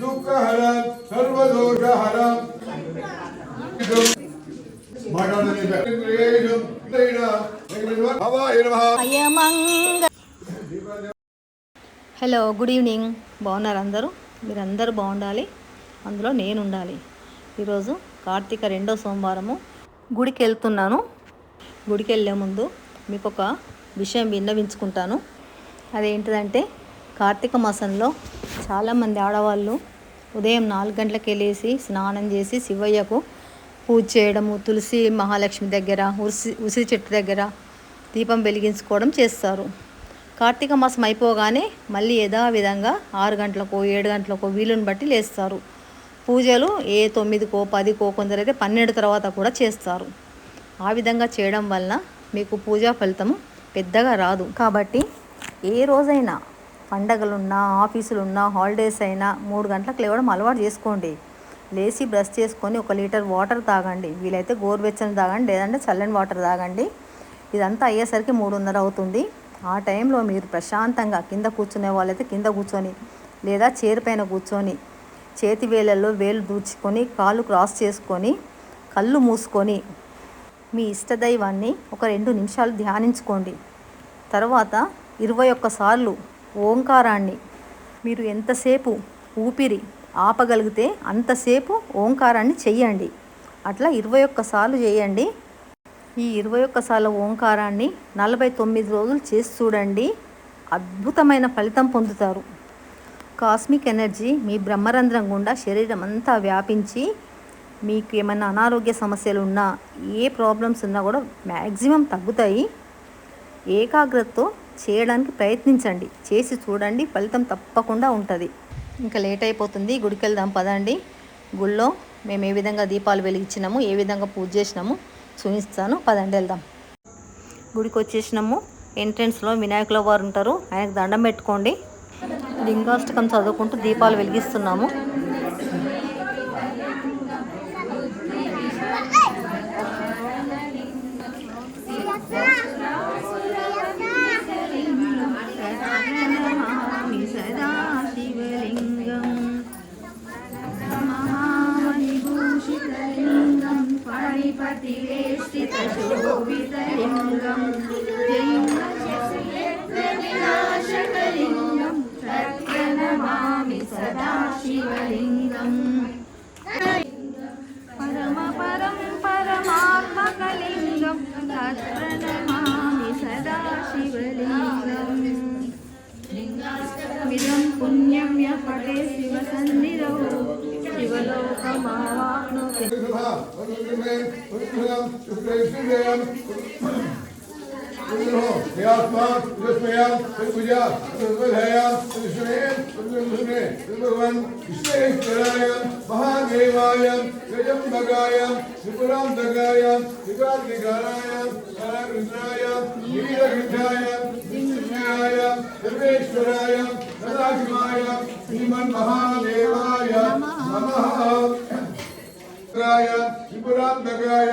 దుఃఖహరం సర్వదోషహరం hello good evening. బాగున్నారు అందరూ? మీరందరూ బాగుండాలి? అందులో నేను ఉండాలి ఈరోజు కార్తీక రెండో సోమవారము. గుడికి వెళ్తున్నాను గుడికి వెళ్ళే ముందు మీకు ఒక విషయం విన్నవించుకుంటాను. అదేంటిదంటే కార్తీక మాసంలో చాలామంది ఆడవాళ్ళు ఉదయం నాలుగు గంటలకు వెళ్ళేసి స్నానం చేసి శివయ్యకు పూజ చేయడము తులసి మహాలక్ష్మి దగ్గర ఉసి ఉసిరి చెట్టు దగ్గర దీపం వెలిగించుకోవడం చేస్తారు. కార్తీక మాసం అయిపోగానే మళ్ళీ యథావిధంగా ఆరు గంటలకో ఏడు గంటలకో వీలుని బట్టి లేస్తారు. పూజలు ఏ తొమ్మిదికో పదికో కొందరైతే పన్నెండు తర్వాత కూడా చేస్తారు. ఆ విధంగా చేయడం వలన మీకు పూజా ఫలితం పెద్దగా రాదు. కాబట్టి ఏ రోజైనా పండగలున్నా ఆఫీసులున్నా హాలిడేస్ అయినా మూడు గంటలకు లేవడం అలవాటు చేసుకోండి. లేచి బ్రష్ చేసుకొని ఒక లీటర్ వాటర్ తాగండి. వీలైతే గోరువెచ్చని తాగండి లేదంటే చల్లని వాటర్ తాగండి. ఇదంతా అయ్యేసరికి మూడున్నర అవుతుంది. ఆ టైంలో మీరు ప్రశాంతంగా కింద కూర్చునే వాళ్ళైతే కింద కూర్చొని లేదా చైర్ పైన కూర్చొని చేతి వేలల్లో వేలు దూచుకొని కాళ్ళు క్రాస్ చేసుకొని కళ్ళు మూసుకొని మీ ఇష్టదైవాన్ని ఒక రెండు నిమిషాలు ధ్యానించుకోండి. తర్వాత ఇరవై ఒక్కసార్లు ఓంకారాన్ని. మీరు ఎంతసేపు ఊపిరి ఆపగలిగితే అంతసేపు ఓంకారాన్ని చెయ్యండి. అట్లా ఇరవై ఒక్కసార్లు చేయండి ఈ ఇరవై ఒక్కసార్ల ఓంకారాన్ని నలభై తొమ్మిది రోజులు చేసి చూడండి. అద్భుతమైన ఫలితం పొందుతారు. కాస్మిక్ ఎనర్జీ మీ బ్రహ్మరంధ్రం గుండా శరీరం అంతా వ్యాపించి మీకు ఏమైనా అనారోగ్య సమస్యలు ఉన్నా ఏ ప్రాబ్లమ్స్ ఉన్నా కూడా మ్యాక్సిమం తగ్గుతాయి. ఏకాగ్రతతో చేయడానికి ప్రయత్నించండి. చేసి చూడండి ఫలితం తప్పకుండా ఉంటుంది. ఇంకా లేట్ అయిపోతుంది. గుడికి వెళ్దాం పదండి. గుళ్ళో మేము ఏ విధంగా దీపాలు వెలిగించినాము ఏ విధంగా పూజ చేసినాము చూపిస్తాను. పదండి వెళ్దాం. గుడికి వచ్చేసినాము ఎంట్రన్స్లో వినాయకుల వారు ఉంటారు. ఆయనకు దండం పెట్టుకోండి. లింగాష్టకం చదువుకుంటూ దీపాలు వెలిగిస్తున్నాము. पुण्यं यः पठे शिवसन्निधौ शिवलोकमावाप्नोति यास्मात् यस्मयां पूजा तद्वधायां तद्विष्णुये तद्विष्णुये तद्भगवन् विश्वेश्वरायां महादेवायां त्र्यम्बकायां त्रिपुरान्तकायां त्रिकार्तिकारायां कृष्णायां नीलकृष्णायां ஆஞ்சநேயாய விக்னேஸ்வராய சதாசிவாய ஸ்ரீமன் மகாதேவாய நமகாய திபுராந்தகாய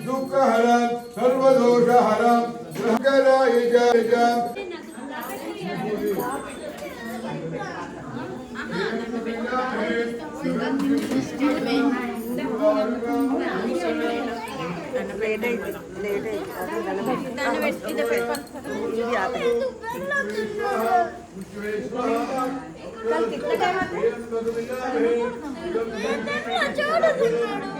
నీలకంఠాయ మృత్యుంజయాయ సర్వేశ్వరాయ సదాశివాయ కాళహరం కష్టహరం దుఃఖహరం సర్వదోషహరం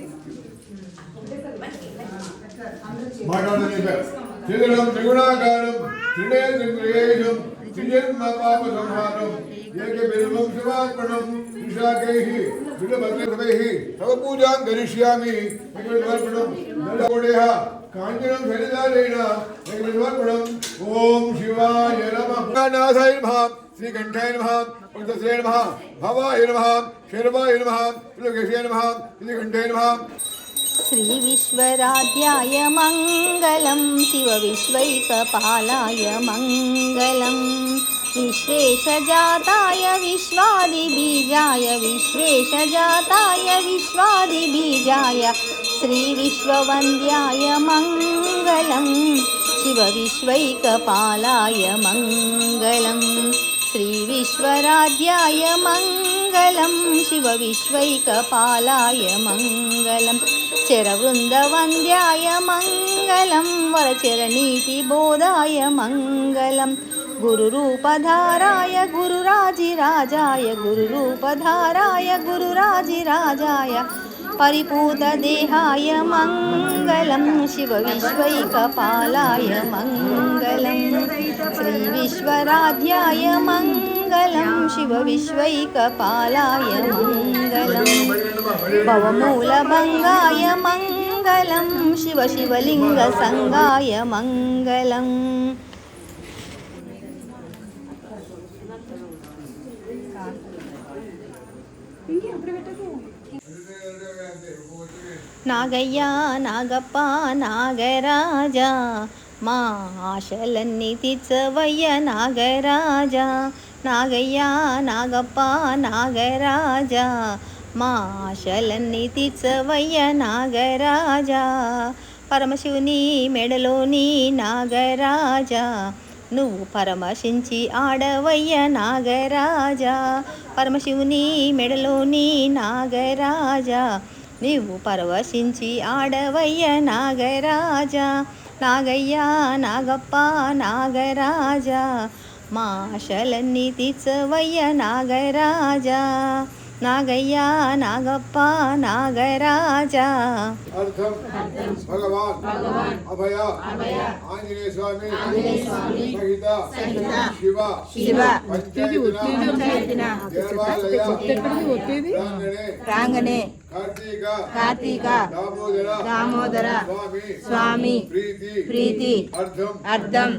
మాట్లాడుతున్నాం త్రిగుణం త్రిగుణాకారం త్రినేత్రం త్రియేషం త్రిజన్మ పాప సంహారం ఏకబిల్వం శివార్పణం విశాఖైః విడభద్రభైः తవ పూజాం కరిష్యామి ఏకబిల్వార్పణం నడగోడేహ కాంచనం శరీరాలేన ఏకబిల్వార్పణం ఓం శివాయ నమః నాథాయ నమః श्रीकंठाय नमः पंचश्रेय नमः भवाय नमः शर्वाय नमः त्रिलोकेशाय नमः श्रीकंठाय नमः श्रीविश्वराध्याय मङ्गलं शिवविश्वैकपालाय मङ्गलं विश्वेशजाताय विश्वादिबीजाय विश्वेशजाताय विश्वादिबीजाय श्रीविश्ववन्द्याय मङ्गलं शिवविश्वैकपालाय मङ्गलम्। श्रीविश्वराध्याय मङ्गलं शिवविश्वैकपालाय मङ्गलं चरवृन्दवन्द्याय मङ्गलं वरचरनीतिबोधाय मङ्गलम् गुरुरूपधाराय गुरुराजिराजाय गुरुरूपधाराय गुरुराजिराजाय परिपूतदेहाय मङ्गलं। शिवविश्वैकपालाय मङ्गलं। श्रीविश्वराध्याय मङ्गलं। शिवविश्वैकपालाय मङ्गलं। भवमूलभङ्गाय मङ्गलं। शिवशिवलिङ्गसङ्गाय मङ्गलम् Thank you. నాగయ్య నాగప్ప నాగరాజా మా ఆశలన్నీ తీర్చవయ్య నాగరాజా. నాగయ్య నాగప్ప నాగరాజా మా ఆశలన్నీ తీర్చవయ్య నాగరాజా. పరమశివుని మెడలోని నాగరాజా నువ్వు పరమశించి ఆడవయ్య నాగరాజా. పరమశివుని మెడలోని నాగరాజా నీవు పరవశించి ఆడవయ్య నాగరాజా నాగయ్య నాగప్ప నాగరాజా. మా ఆశలన్నీ తీర్చవయ్య నాగరాజా నాగయ్య నాగప్ప నాగరాజా. అర్థం? భగవాన్. అభయ. ఆంజనేయ స్వామి. సహిత. శివ. శివ. దేవాలయ. ప్రాంగణే. రాంగనే కార్తీక. దామోదర. స్వామి. ప్రీతి. అర్థం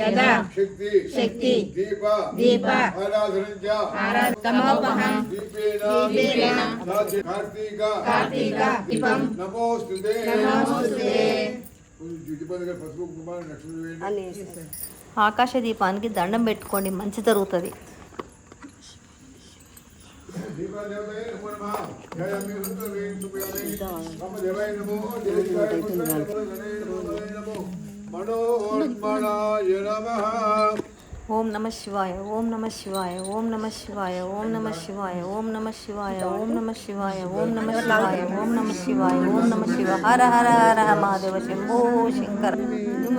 యథా. శక్తి. దీప. కార్తీక. దీపం. నమోస్తుతే. ఆకాశ దీపానికి దండం పెట్టుకోండి. మంచి జరుగుతుంది. ओम नमः शिवाय, ओम नमः शिवाय, ओम नमः शिवाय, ओम नमः शिवाय, ओम नमः शिवाय, ओम नमः शिवाय, ओम नमः शिवाय, ओम नमः शिवाय, ओम नमः शिवाय, हर हर हर महादेव, शंभो, शंकर। तुम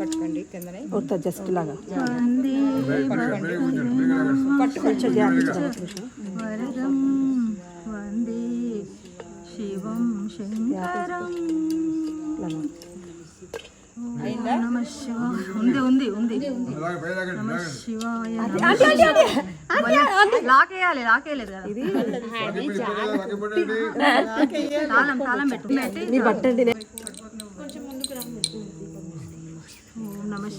పట్టుకోండి కిందనే. ఉడతా జస్ట్ లాగా. కొంచెం శివం శంకరం. ఉంది ఉంది ఉంది. లాకేయాలి లాకేయలేదు కదా. ఇది తాళం తాళం పెట్టు. పెట్టి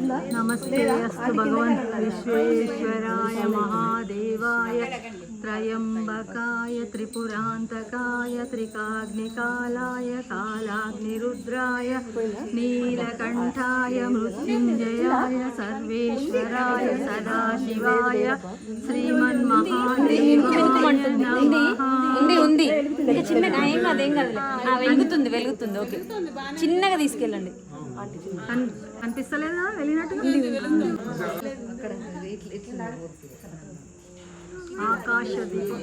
నమస్తే భగవన్ విశ్వేశ్వరాయ మహాదేవాయ త్రయంబకాయ త్రిపురాంతకాయ త్రికాగ్నికాలాయ కాలాగ్నిరుద్రాయ నీలకంఠాయ మృత్యుంజయాయ సర్వేశ్వరాయ సదాశివాయ శ్రీమన్మహాదేవాయ చిన్నగా ఏం వెలుగుతుంది వెలుగుతుంది. చిన్నగా తీసుకెళ్ళండి. కనిపిస్తలేదా వెళ్ళినట్టు ఆకాశ దీపం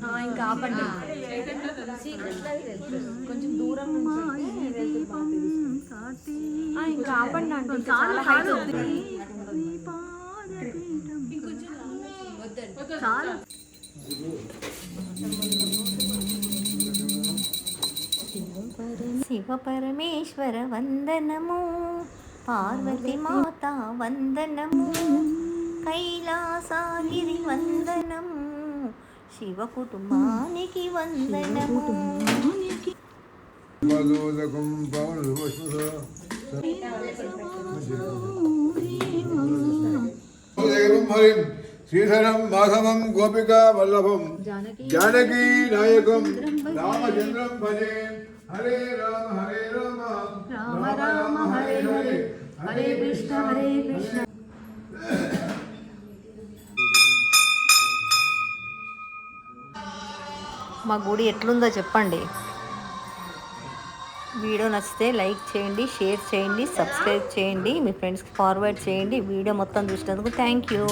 ఆ, ఇంకా ఆపండి. కొంచెం దూరం ఇంకా ఆపండి అంటే చాలు చాలు చాలు శివ పరమేశ్వర వందనము పార్వతి మాత వందనము కైలాసగిరి వందనము శివ కుటుంబానికి వందనము మధుదకం పవన హరిం శ్రీధరం మాధవం గోపికా వల్లభం జానకీ నాయకం రామచంద్రం భజే హరే రామ హరే రామ. రామ రామ హరే హరే. హరే కృష్ణ హరే కృష్ణ. మా గుడి ఎట్లుందో చెప్పండి. వీడియో నచ్చితే లైక్ చేయండి షేర్ చేయండి సబ్స్క్రైబ్ చేయండి మీ ఫ్రెండ్స్కి ఫార్వర్డ్ చేయండి. వీడియో మొత్తం చూసినందుకు థ్యాంక్ యూ.